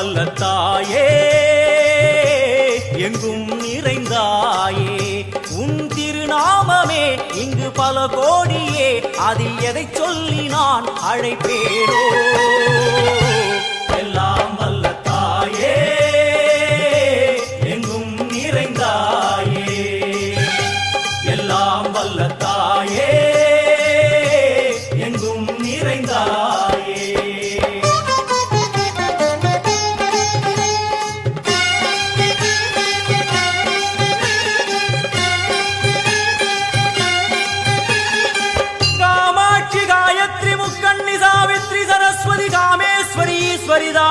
வல்ல தாயே எங்கும் நிறைந்தாயே. உன் திருநாமமே இங்கு பல கோடியே அதில் எதை சொல்லி நான் அழைப்பேனோ?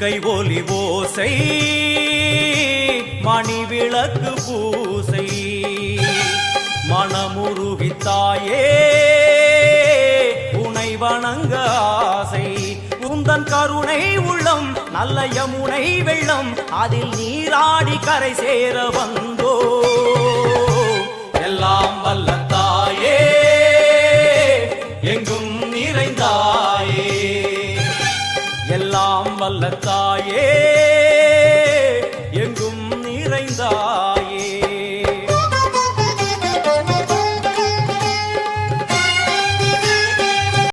கை ஒலி ஓசை மணி விளக்கு பூசை. மனமுருவித்தாயே உனை வணங்க ஆசை. உந்தன் கருணை உள்ளம் நல்ல யமுனை வெள்ளம் அதில் நீராடி கரை சேர வந்தோ. எல்லா எல்லாம் வல்ல தாயே.